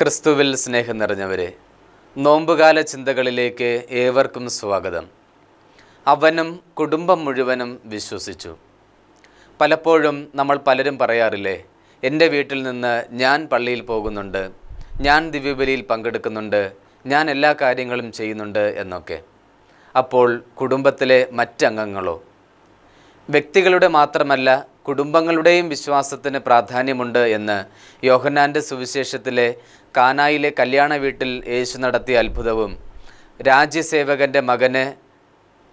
ക്രിസ്തുവിൽ സ്നേഹം നിറഞ്ഞവരെ നോമ്പുകാല ചിന്തകളിലേക്ക് ഏവർക്കും സ്വാഗതം. അവനും കുടുംബം മുഴുവനും വിശ്വസിച്ചു. പലപ്പോഴും നമ്മൾ പലരും പറയാറില്ലേ എന്റെ വീട്ടിൽ നിന്ന് ഞാൻ പള്ളിയിൽ പോകുന്നുണ്ട് ഞാൻ ദിവ്യബലിയിൽ പങ്കെടുക്കുന്നുണ്ട് ഞാൻ എല്ലാ കാര്യങ്ങളും ചെയ്യുന്നുണ്ട് എന്നൊക്കെ. അപ്പോൾ കുടുംബത്തിലെ മറ്റംഗങ്ങളോ വ്യക്തികളുടെ മാത്രമല്ല കുടുംബങ്ങളുടെയും വിശ്വാസത്തിന് പ്രാധാന്യമുണ്ട് എന്ന് യോഹന്നാന്റെ സുവിശേഷത്തിലെ കാനായിലെ കല്യാണ വീട്ടിൽ യേശു നടത്തിയ അത്ഭുതവും രാജ്യസേവകന്റെ മകന്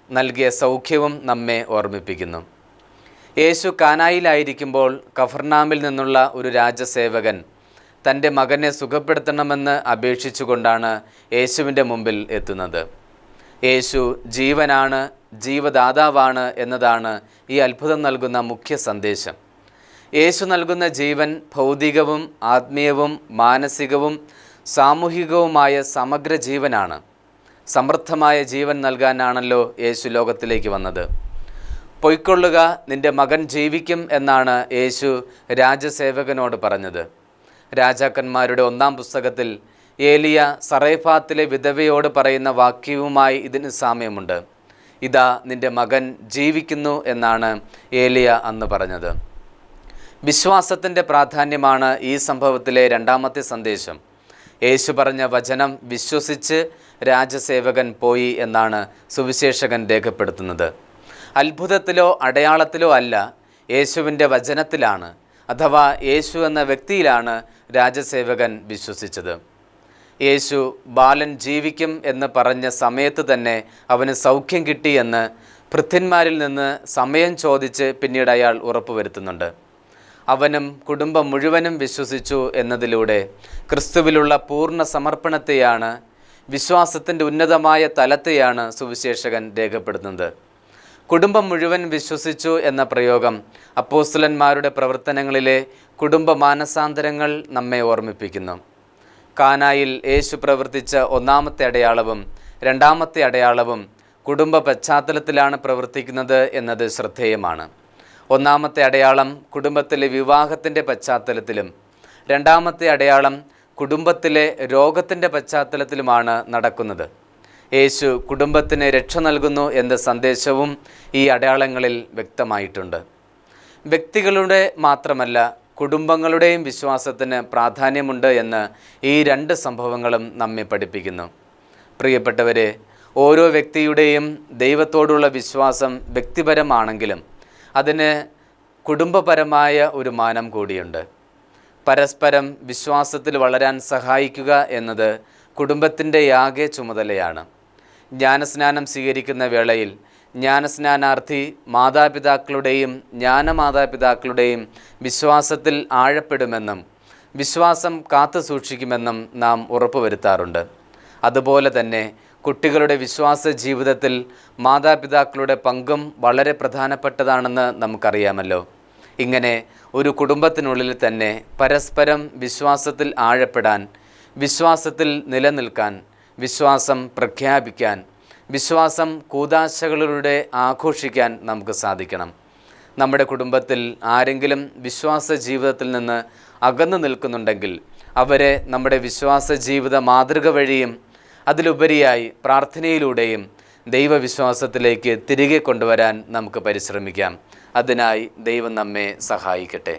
നൽകിയ സൗഖ്യവും നമ്മെ ഓർമ്മിപ്പിക്കുന്നു. യേശു കാനായിലായിരിക്കുമ്പോൾ കഫർനാമിൽ നിന്നുള്ള ഒരു രാജസേവകൻ തന്റെ മകനെ സുഖപ്പെടുത്തണമെന്ന് അപേക്ഷിച്ചുകൊണ്ടാണ് യേശുവിന്റെ മുമ്പിൽ എത്തുന്നത്. യേശു ജീവനാണ് ജീവദാതാവാണ് എന്നതാണ് ഈ അത്ഭുതം നൽകുന്ന മുഖ്യ സന്ദേശം. യേശു നൽകുന്ന ജീവൻ ഭൗതികവും ആത്മീയവും മാനസികവും സാമൂഹികവുമായ സമഗ്ര ജീവനാണ്. സമൃദ്ധമായ ജീവൻ നൽകാനാണല്ലോ യേശു ലോകത്തിലേക്ക് വന്നത്. പൊയ്ക്കൊള്ളുക നിന്റെ മകൻ ജീവിക്കും എന്നാണ് യേശു രാജസേവകനോട് പറഞ്ഞത്. രാജാക്കന്മാരുടെ ഒന്നാം പുസ്തകത്തിൽ ഏലിയ സറൈഫാത്തിലെ വിധവയോട് പറയുന്ന വാക്യവുമായി ഇതിന് സാമ്യമുണ്ട്. ഇതാ നിന്റെ മകൻ ജീവിക്കുന്നു എന്നാണ് ഏലിയ അന്ന് പറഞ്ഞത്. വിശ്വാസത്തിന്റെ പ്രാധാന്യമാണ് ഈ സംഭവത്തിലെ രണ്ടാമത്തെ സന്ദേശം. യേശു പറഞ്ഞ വചനം വിശ്വസിച്ച് രാജസേവകൻ പോയി എന്നാണ് സുവിശേഷകൻ രേഖപ്പെടുത്തുന്നത്. അത്ഭുതത്തിലോ അടയാളത്തിലോ അല്ല യേശുവിന്റെ വചനത്തിലാണ് അഥവാ യേശു എന്ന വ്യക്തിയിലാണ് രാജസേവകൻ വിശ്വസിച്ചത്. യേശു ബാലൻ ജീവിക്കും എന്ന് പറഞ്ഞ സമയത്ത് തന്നെ അവന് സൗഖ്യം കിട്ടിയെന്ന് ഭൃത്യന്മാരിൽ നിന്ന് സമയം ചോദിച്ച് പിന്നീട് അയാൾ ഉറപ്പുവരുത്തുന്നുണ്ട്. അവനും കുടുംബം മുഴുവനും വിശ്വസിച്ചു എന്നതിലൂടെ ക്രിസ്തുവിലുള്ള പൂർണ സമർപ്പണത്തെയാണ് വിശ്വാസത്തിന്റെ ഉന്നതമായ തലത്തെയാണ് സുവിശേഷകൻ രേഖപ്പെടുത്തുന്നത്. കുടുംബം മുഴുവൻ വിശ്വസിച്ചു എന്ന പ്രയോഗം അപ്പോസ്തലന്മാരുടെ പ്രവർത്തനങ്ങളിലെ കുടുംബ മാനസാന്തരങ്ങൾ നമ്മെ ഓർമ്മിപ്പിക്കുന്നു. കാനായിൽ യേശു പ്രവർത്തിച്ച ഒന്നാമത്തെ അടയാളവും രണ്ടാമത്തെ അടയാളവും കുടുംബ പശ്ചാത്തലത്തിലാണ് പ്രവർത്തിക്കുന്നത് എന്നത് ശ്രദ്ധേയമാണ്. ഒന്നാമത്തെ അടയാളം കുടുംബത്തിലെ വിവാഹത്തിന്റെ പശ്ചാത്തലത്തിലും രണ്ടാമത്തെ അടയാളം കുടുംബത്തിലെ രോഗത്തിന്റെ പശ്ചാത്തലത്തിലുമാണ് നടക്കുന്നത്. യേശു കുടുംബത്തിന് രക്ഷ നൽകുന്നു എന്ന സന്ദേശവും ഈ അടയാളങ്ങളിൽ വ്യക്തമായിട്ടുണ്ട്. വ്യക്തികളുടെ മാത്രമല്ല കുടുംബങ്ങളുടെയും വിശ്വാസത്തിന് പ്രാധാന്യമുണ്ട് എന്ന് ഈ രണ്ട് സംഭവങ്ങളും നമ്മെ പഠിപ്പിക്കുന്നു. പ്രിയപ്പെട്ടവരെ ഓരോ വ്യക്തിയുടെയും ദൈവത്തോടുള്ള വിശ്വാസം വ്യക്തിപരമാണെങ്കിലും അതിന് കുടുംബപരമായ ഒരു മാനം കൂടിയുണ്ട്. പരസ്പരം വിശ്വാസത്തിൽ വളരാൻ സഹായിക്കുക എന്നത് കുടുംബത്തിന്റെ ആകെ ചുമതലയാണ്. ജ്ഞാനസ്നാനം സ്വീകരിക്കുന്ന വേളയിൽ ജ്ഞാനസ്നാനാർത്ഥി മാതാപിതാക്കളുടെയും ജ്ഞാനമാതാപിതാക്കളുടെയും വിശ്വാസത്തിൽ ആഴപ്പെടുമെന്നും വിശ്വാസം കാത്തു സൂക്ഷിക്കുമെന്നും നാം ഉറപ്പുവരുത്താറുണ്ട്. അതുപോലെ തന്നെ കുട്ടികളുടെ വിശ്വാസ ജീവിതത്തിൽ മാതാപിതാക്കളുടെ പങ്കും വളരെ പ്രധാനപ്പെട്ടതാണെന്ന് നമുക്കറിയാമല്ലോ. ഇങ്ങനെ ഒരു കുടുംബത്തിനുള്ളിൽ തന്നെ പരസ്പരം വിശ്വാസത്തിൽ ആഴപ്പെടാൻ വിശ്വാസത്തിൽ നിലനിൽക്കാൻ വിശ്വാസം പ്രഖ്യാപിക്കാൻ വിശ്വാസം കൂതാശകളിലൂടെ ആഘോഷിക്കാൻ നമുക്ക് സാധിക്കണം. നമ്മുടെ കുടുംബത്തിൽ ആരെങ്കിലും വിശ്വാസ ജീവിതത്തിൽ നിന്ന് അകന്നു നിൽക്കുന്നുണ്ടെങ്കിൽ അവരെ നമ്മുടെ വിശ്വാസ ജീവിത മാതൃക വഴിയും അതിലുപരിയായി പ്രാർത്ഥനയിലൂടെയും ദൈവവിശ്വാസത്തിലേക്ക് തിരികെ കൊണ്ടുവരാൻ നമുക്ക് പരിശ്രമിക്കാം. അതിനായി ദൈവം നമ്മെ സഹായിക്കട്ടെ.